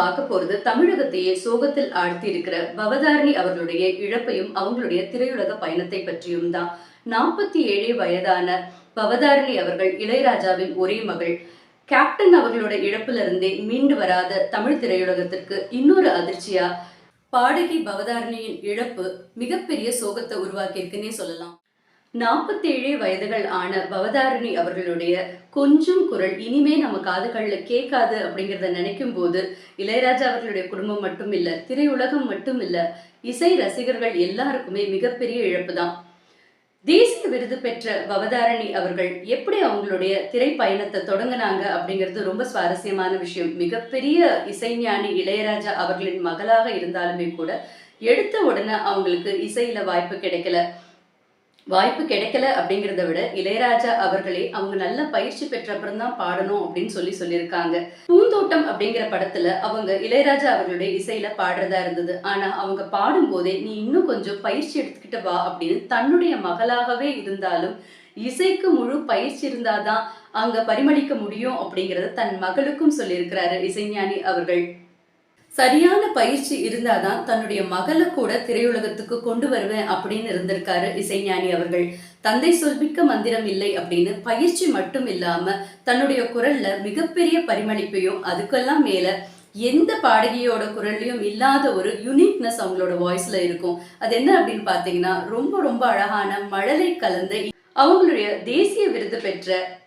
பார்க்க போறது தமிழகத்தையே சோகத்தில் ஆழ்த்தி இருக்கிற பவதாரணி அவர்களுடைய இழப்பையும் அவங்களுடைய திரையுலக பயணத்தை பற்றியும் தான். நாற்பத்தி ஏழே வயதான பவதாரணி அவர்கள் இளையராஜாவின் ஒரே மகள். கேப்டன் அவர்களோட இழப்புல இருந்தே மீண்டு வராத தமிழ் திரையுலகத்திற்கு இன்னொரு அதிர்ச்சியா? பாடகி பவதாரணியின் இழப்பு மிகப்பெரிய சோகத்தை உருவாக்கியிருக்குன்னே சொல்லலாம். நாற்பத்தேழே வயதுகள் ஆன பவதாரணி அவர்களுடைய கொஞ்சம் குரல் இனிமே நம்ம காதுகள்ல கேட்காது அப்படிங்கிறத நினைக்கும் போது இளையராஜா அவர்களுடைய குடும்பம் மட்டும் இல்ல திரையுலகம் மட்டும் இல்ல இசை ரசிகர்கள் எல்லாருக்குமே மிகப்பெரிய இழப்பு தான். தேசிய விருது பெற்ற பவதாரணி அவர்கள் எப்படி அவங்களுடைய திரைப்பயணத்தை தொடங்கினாங்க அப்படிங்கிறது ரொம்ப சுவாரஸ்யமான விஷயம். மிகப்பெரிய இசைஞானி இளையராஜா அவர்களின் மகளாக இருந்தாலுமே கூட எடுத்த உடனே அவங்களுக்கு இசையில வாய்ப்பு கிடைக்கல. வாய்ப்பு கிடைக்கல அப்படிங்கிறத விட இளையராஜா அவர்களே அவங்க நல்ல பயிற்சி பெற்ற அப்புறம் தான் பாடணும் அப்படின்னு சொல்லி சொல்லியிருக்காங்க. பூந்தோட்டம் அப்படிங்கிற படத்துல அவங்க இளையராஜா அவர்களுடைய இசையில பாடுறதா இருந்தது. ஆனா அவங்க பாடும்போதே நீ இன்னும் கொஞ்சம் பயிற்சி எடுத்துக்கிட்டு வா அப்படின்னு தன்னுடைய மகளாகவே இருந்தாலும் இசைக்கு முழு பயிற்சி இருந்தாதான் அங்க பரிமளிக்க முடியும் அப்படிங்கறத தன் மகளுக்கும் சொல்லியிருக்கிறாரு இசைஞானி அவர்கள். சரியான பயிற்சி இருந்தாதான் தன்னுடைய மகளை கூட திரையுலகத்துக்கு கொண்டு வருவேன் அப்படின்னு இருந்திருக்காரு இசைஞானி அவர்கள். தந்தை சொல்மிக்க மந்திரம் இல்லை அப்படின்னு பயிற்சி மட்டும் இல்லாம தன்னுடைய குரல்ல மிகப்பெரிய பரிமளிப்பையும் அதுக்கெல்லாம் மேல எந்த பாடகியோட குரல்லையும் இல்லாத ஒரு யுனிக்னஸ் அவங்களோட வாய்ஸ்ல இருக்கும். அது என்ன அப்படின்னு பாத்தீங்கன்னா ரொம்ப ரொம்ப அழகான மழலை கலந்த அவங்களுடைய தேசிய விருது பெற்ற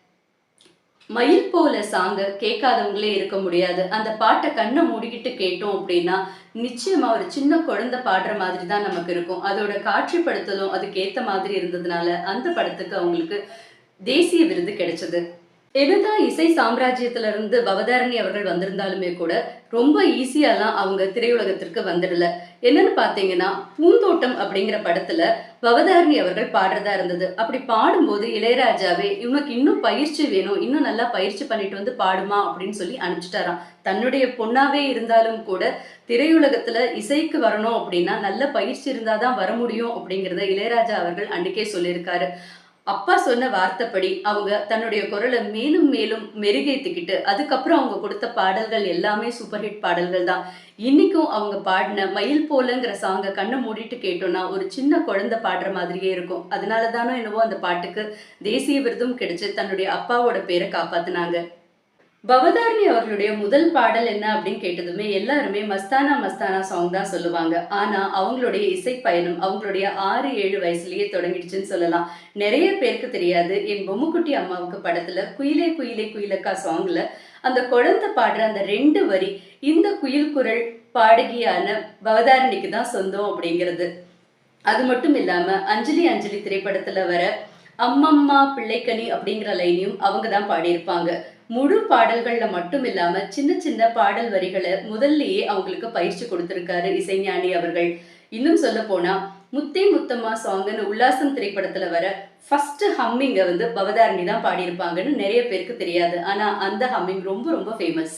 மயில் போல சாங்க கேட்காதவங்களே இருக்க முடியாது. அந்த பாட்டை கண்ணை மூடிக்கிட்டு கேட்டோம் அப்படின்னா நிச்சயமா ஒரு சின்ன குழந்தை பாடுற மாதிரி தான் நமக்கு இருக்கும். அதோட காட்சிப்படுத்தலும் அதுக்கு ஏத்த மாதிரி இருந்ததுனால அந்த படத்துக்கு அவங்களுக்கு தேசிய விருது கிடைச்சது. என்னதான் இசை சாம்ராஜ்யத்துல இருந்து பவதாரணி அவர்கள் வந்திருந்தாலுமே கூட ரொம்ப ஈஸியாலாம் அவங்க திரையுலகத்திற்கு வந்துடல. என்னன்னு பாத்தீங்கன்னா பூந்தோட்டம் அப்படிங்கிற படத்துல பவதாரணி அவர்கள் பாடுறதா இருந்தது. அப்படி பாடும்போது இளையராஜாவே இவனுக்கு இன்னும் பயிற்சி வேணும் இன்னும் நல்லா பயிற்சி பண்ணிட்டு வந்து பாடுமா? அப்படின்னு சொல்லி அனுப்பிச்சிட்டாராம். தன்னுடைய பொண்ணாவே இருந்தாலும் கூட திரையுலகத்துல இசைக்கு வரணும் அப்படின்னா நல்ல பயிற்சி இருந்தாதான் வர முடியும் அப்படிங்கிறத இளையராஜா அவர்கள் அன்னைக்கே சொல்லியிருக்காரு. அப்பா சொன்ன வார்த்தைப்படி அவங்க தன்னுடைய குரலை மேலும் மேலும் மெருகேத்திக்கிட்டு அதுக்கப்புறம் அவங்க கொடுத்த பாடல்கள் எல்லாமே சூப்பர் ஹிட் பாடல்கள் தான். இன்னைக்கும் அவங்க பாடின மயில் போலங்கிற சாங்கை கண்ணை மூடிட்டு கேட்டோம்னா ஒரு சின்ன குழந்தை பாடுற மாதிரியே இருக்கும். அதனால தானோ என்னவோ அந்த பாட்டுக்கு தேசிய விருதும் கிடைச்சு தன்னுடைய அப்பாவோட பேரை காப்பாத்தினாங்க. பவதாரணி அவர்களுடைய முதல் பாடல் என்ன அப்படின்னு கேட்டதுமே எல்லாருமே மஸ்தானா மஸ்தானா சாங் தான் சொல்லுவாங்க. ஆனா அவங்களுடைய இசை பயணம் அவங்களுடைய ஆறு ஏழு வயசுலயே தொடங்கிடுச்சுன்னு சொல்லலாம். நிறைய பேருக்கு தெரியாது. என் பொம்முக்குட்டி அம்மாவுக்கு படத்துல குயிலே குயிலே குயிலக்கா சாங்ல அந்த குழந்தை பாடுற அந்த ரெண்டு வரி இந்த குயில் குரல் பாடகியான பவதாரணிக்கு தான் சொந்தம் அப்படிங்கிறது. அது மட்டும் இல்லாம அஞ்சலி அஞ்சலி திரைப்படத்துல வர அம்மம்மா பிள்ளைக்கனி அப்படிங்கிற லைனையும் அவங்க தான் பாடியிருப்பாங்க. முழு பாடல்கள்ல மட்டும் இல்லாம சின்ன சின்ன பாடல் வரிகளை முதல்லயே அவங்களுக்கு பயிற்சி கொடுத்திருக்காரு இசைஞானி அவர்கள். இன்னும் சொல்ல போனா முத்தே முத்தம்மா சாங்னு உல்லாசம் திரைப்படத்துல வர ஃபர்ஸ்ட் ஹம்மிங்கை வந்து பவதாரணி தான் பாடியிருப்பாங்கன்னு நிறைய பேருக்கு தெரியாது. ஆனா அந்த ஹம்மிங் ரொம்ப ரொம்ப ஃபேமஸ்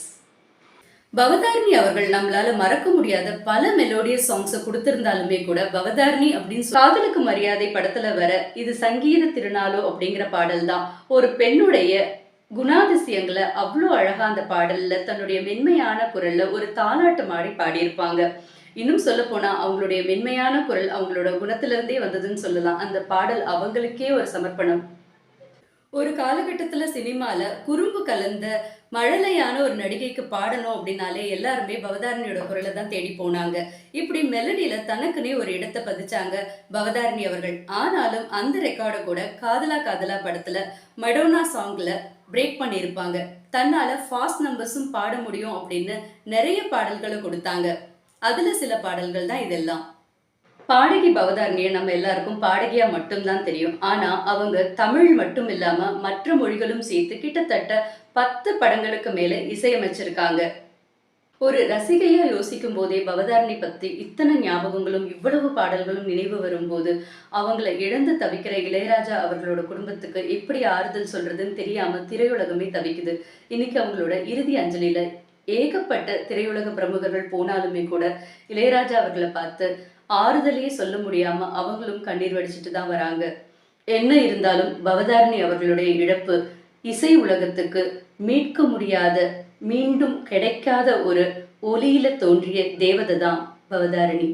பவதாரணி அவர்கள் நம்மளால மறக்க முடியாத பல மெலோடியஸ் சாங்ஸை கொடுத்திருந்தாலுமே கூட பவதாரணி அப்படின்னு காதலுக்கு மரியாதை படத்துல வர இது சங்கீத திருநாளோ அப்படிங்கிற பாடல் தான் ஒரு பெண்ணுடைய குணாதிசயங்களை அவ்வளோ அழகா அந்த பாடல்ல தன்னுடைய மென்மையான குரல்ல ஒரு தாலாட்டு மாடி பாடியிருப்பாங்க. இன்னும் சொல்ல போனா அவங்களுடைய மென்மையான குரல் அவங்களோட குணத்திலிருந்தே வந்ததுன்னு சொல்லலாம். அந்த பாடல் அவங்களுக்கே ஒரு சமர்ப்பணம். ஒரு காலகட்டத்தில் சினிமாவில் குறும்பு கலந்த மழலையான ஒரு நடிகைக்கு பாடணும் அப்படின்னாலே எல்லாருமே பவதாரணியோட குரலை தான் தேடி போனாங்க. இப்படி மெலடியில தனக்குன்னே ஒரு இடத்தை பதிச்சாங்க பவதாரணி அவர்கள். ஆனாலும் அந்த ரெக்கார்டை கூட காதலா காதலா படத்துல மடோனா சாங்ல பிரேக் பண்ணியிருப்பாங்க. தன்னால ஃபாஸ்ட் நம்பர்ஸும் பாட முடியும் அப்படின்னு நிறைய பாடல்களை கொடுத்தாங்க. அதுல சில பாடல்கள் தான் இதெல்லாம். பாடகி பவதாரணியை நம்ம எல்லாருக்கும் பாடகியா மட்டும்தான் தெரியும். ஆனா அவங்க தமிழ் மட்டும் இல்லாம மற்ற மொழிகளும் சேர்த்து கிட்டத்தட்ட பத்து படங்களுக்கு மேல இசையமைச்சிருக்காங்க. ஒரு ரசிகையா யோசிக்கும் போதே பவதாரணி பத்தி இத்தனை ஞாபகங்களும் இவ்வளவு பாடல்களும் நினைவு வரும்போது அவங்கள இழந்து தவிக்கிற இளையராஜா அவர்களோட குடும்பத்துக்கு எப்படி ஆறுதல் சொல்றதுன்னு தெரியாம திரையுலகமே தவிக்குது. இன்னைக்கு அவங்களோட இறுதி அஞ்சலியில ஏகப்பட்ட திரையுலக பிரமுகர்கள் போனாலுமே கூட இளையராஜா அவர்களை பார்த்து ஆறுதலையே சொல்ல முடியாம அவங்களும் கண்ணீர் வடிச்சிட்டு தான் வராங்க. என்ன இருந்தாலும் பவதாரணி அவர்களுடைய இழப்பு இசை உலகத்துக்கு மீட்க முடியாத மீண்டும் கிடைக்காத ஒரு ஒலியில தோன்றிய தேவதை தான் பவதாரணி.